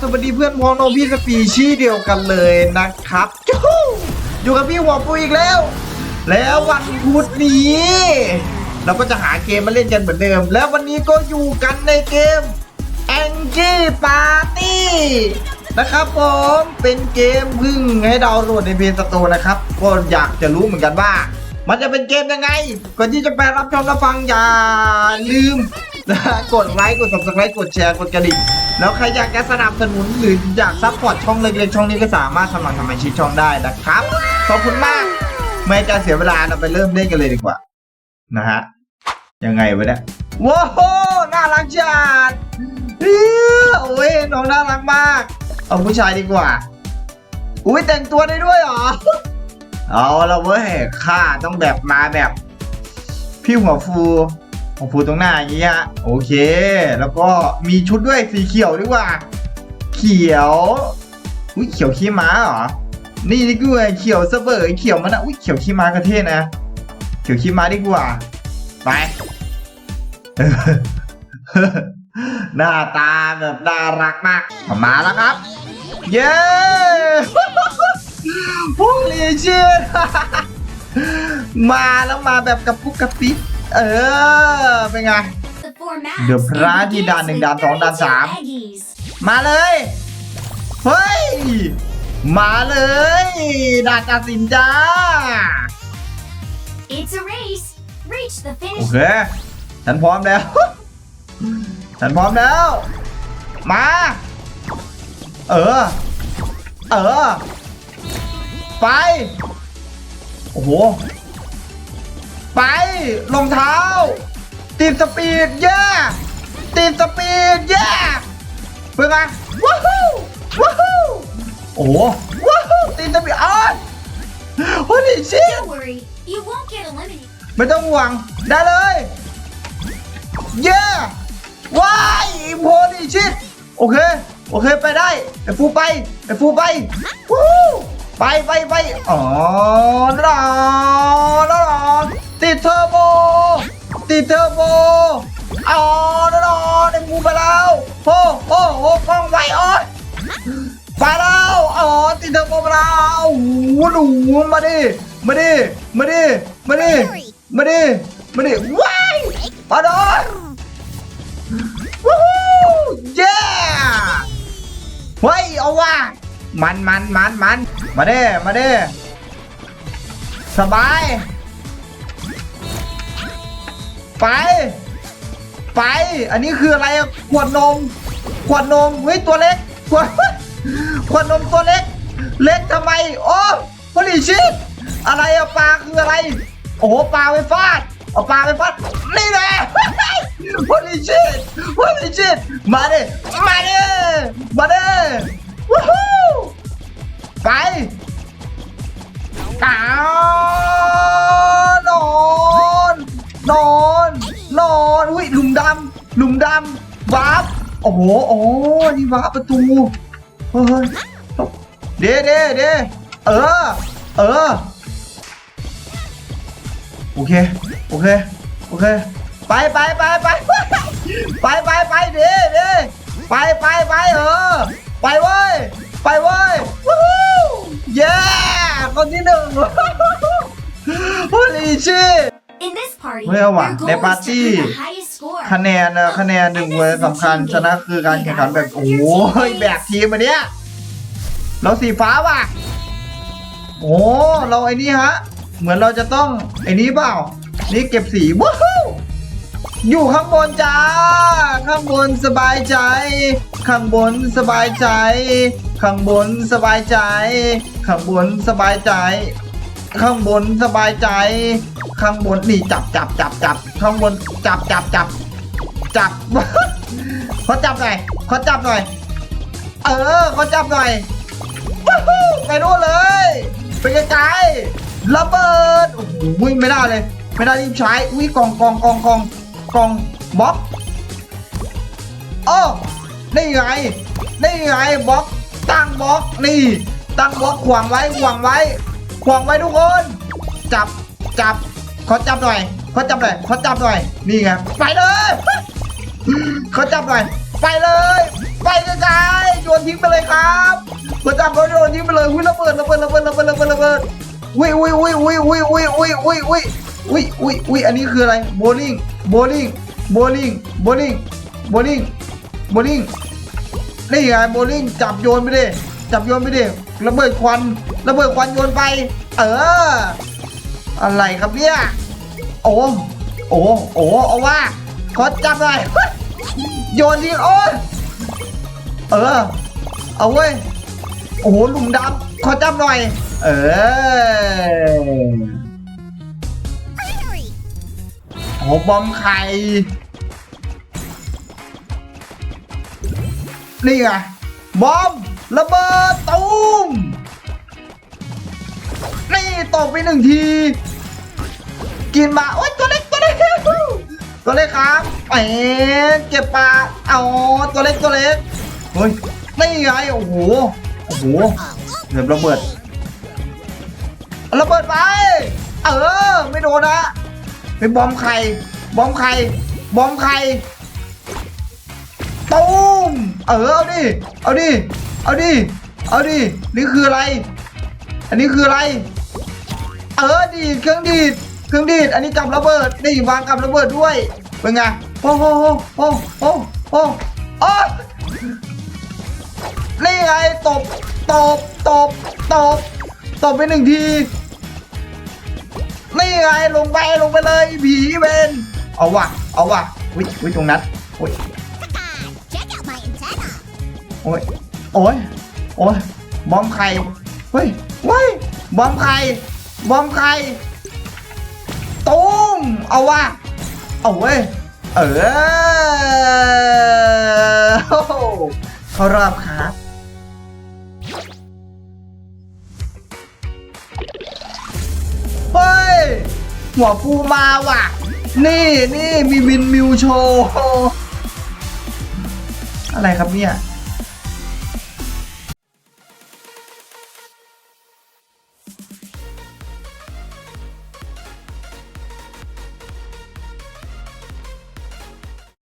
สวัสดีเพื่อนพ้องโนพี่สปีชีส์เดียวกันเลยนะครับจูอยู่กับพี่หัวปูอีกแล้ว แล้ววันพุธนี้ เราก็จะหาเกมมาเล่นกันเหมือนเดิม แล้ววันนี้ก็อยู่กันในเกม Angie Party นะครับผมเป็นเกมพึ่งให้ดาวน์โหลดในเพจสโตร์นะครับ ก็อยากจะรู้เหมือนกันว่า มันจะเป็นเกมยังไง ก่อนที่จะไปรับชมรับฟังอย่าลืมนะกดไลค์กด subscribe กดแชร์กดกระดิ่ง แล้วใครอยากจะสนับสนุนหรืออยากซัพพอร์ตช่องเล็กๆช่องนี้ก็สามารถสมัครสมาชิกช่องได้นะครับ ขอบคุณมาก ไม่ให้การเสียเวลาเราไปเริ่มเล่นกันเลยดีกว่า นะฮะ ยังไงวะเนี่ยว้าวน่ารักจัดโอ้ยน้องน่ารักมาก เอาผู้ชายดีกว่า อุ้ยแต่งตัวได้ด้วยเหรอ เอาละเว้ยข้าต้องแบบมาแบบ พี่หัวฟู หัวฟูตรงหน้าอย่างเงี้ยโอเค แล้วก็มีชุดด้วยสีเขียวดีกว่า เขียวอุ้ยเขียวขี้ม้าเหรอนี่นี่กูไอ้เขียวเสเบยเขียวมันนะอุ้ยเขียวขี้ม้ากระเทศนะ เขียวขี้ม้าดีกว่าไปหน้าตาแบบน่ารักมากมาแล้วครับ เย้โอ้ลีเชนมาแล้วมาแบบกระปุกกระปิบ เออ เป็นไง เดี๋ยวพระที่ด่านหนึ่งด่านสองด่านสามมาเลย เฮ้ย มาเลยดาตัดสินจ้า โอเค ฉันพร้อมแล้ว ฉันพร้อมแล้ว มา เออ เออ ไป โอ้โห ไปรองเท้าตีสปีดเย่ตีสปีดเย่เป็นไงว้าวว้าวโอ้โหว้าวตีสปีดอ้อนโอ้ยชิไม่ต้องห่วงได้เลย เย้ว้ายโพดีชิดโอเค โอเคไปได้ไอ้ฟูไปไอ้ฟูไปวู้ไปไปไปอ๋อรอรอติด เทอร์โบ ติดเทอร์โบอ๋อรอได้มูไปแล้วโอ้โอ้โอ้กล้องไวโอ้ยไปแล้วอ๋อติดเทอร์โบไปแล้วโอ้โหหนูมาดิมาดิมาดิมาดิมาดิมาดิว้ายมาโดนวู้ฮู้เย้เฮ้ยเอาว่ะมันมันมันมันมาเด้มาเด้สบาย ไป ไป อันนี้คืออะไรขวดนม ขวดนมเฮ้ยตัวเล็กขวดขวดนมตัวเล็ก เล็กทำไม โอ้พลิชิตอะไรอะปลาคืออะไร โอ้ปลาไปฟาดเอาปลาไปฟาดนี่แหละพลิชิตพลิชิตมาดิมาดิมาดิ วาร์ปโอ้โหโอ้โหนี่วาร์ปประตูเฮ้ยเด้เด้เด้เออ เออ โอเค โอเค โอเค ไปไปไปไปไปไปไปเด้เด้ไปไปไปเออ ไปเว้ย ไปเว้ยวู้ฮู้เย้คนที่หนึ่งโอ้ลีชิเฮ้ยเอาว่ะในปาร์ตี้ คะแนนนะคะแนนหนึ่งเวยสำคัญชนะคือการแข่งขันแบบโอ้ยแบกทีมอันเนี้ยเราสีฟ้าว่ะโอ้เราไอ้นี่ฮะ เหมือนเราจะต้องไอ้นี้เปล่า นี่เก็บสีว้าวอยู่ข้างบนจ้า ข้างบนสบายใจ ข้างบนสบายใจ ข้างบนสบายใจ ข้างบนสบายใจ ข้างบนสบายใจ ข้างบนนี่จับจับจับจับข้างบนจับจับจับ จับขาจับหน่อยขาจับหน่อย เออขาจับหน่อยวู้ฮู้ไปนู่นเลยไปไกลๆระเบิดโอ้โหวิ่งไม่ได้เลย ไม่ได้รีบใช้วิ่งกองกองกองกองกองบล็อกโอ้นี่ไงนี่ไงบล็อกตั้งบล็อกนี่ ตั้งบล็อกขวางไว้ขวางไว้ขวางไว้ทุกคน จับจับ ขาจับหน่อยเขาจับหน่อยเขาจับหน่อย นี่ไง ไปเลยเขาจับหน่อย ไปเลย ไปไกลๆโยนทิ้งไปเลยครับกดจับรถโยนทิ้งไปเลยอุ้ยระเบิดระเบิดระเบิดระเบิดระเบิดระเบิดอุ้ยอุ้ยอุ้ยอุ้ยอุ้ยอุ้ยอุ้ยอุ้ยอุ้ยอุ้ยอุ้ยอุ้ยอันนี้คืออะไรโบลิ่งโบลิ่งโบลิ่งโบลิ่งโบลิ่งโบลิ่งนี่ไงโบลิ่งจับโยนไปดิจับโยนไปดิระเบิดควัน ระเบิดควันโยนไป เออ อะไรครับเนี่ยโอ้โอ้โอ้เอาว่าขอจับหน่อยโยนทิ้งโอ้ยเออ เอาเว้ยโอ้โหหลุมดำขอจับหน่อย เออโอ้บอมไข่นี่ไงบอมระเบิดตูม ตกไปหนึ่งที กินมาโอ๊ยตัวเล็กตัวเล็กตัวเล็กครับแหมเก็บปลาเอาตัวเล็กตัวเล็กเฮ้ยนี่ไงโอ้โหโอ้โหเดี๋ยวระเบิดระเบิดไปเออไม่โดนนะเป็นบอมไข่บอมไข่บอมไข่ตูมเออเอาดิเอาดิเอาดิเอาดินี่คืออะไร อันนี้คืออะไร เออดีดเครื่องดีดเครื่องดีดอันนี้กับระเบิดนี่วางกับระเบิดด้วยเป็นไงโอ้โหโอ้โหโอ้โหโอ้นี่ไงตบตบตบตบตบไปหนึ่งทีนี่ไงลงไปลงไปเลยผีเวนเอาว่ะเอาว่ะวิวิตรงนั้นโอ้ยโอ้ยโอ้ยโอ้ยบอมไข่เฮ้ยเฮ้ยบอมไข่ บอมไข่ตุ้มเอาว่ะเอาเว้ย เออโอ้ารอบครับเฮ้ย หัวฟูมาว่ะ นี่นี่มีวินมิวโชว์ อะไรครับเนี่ย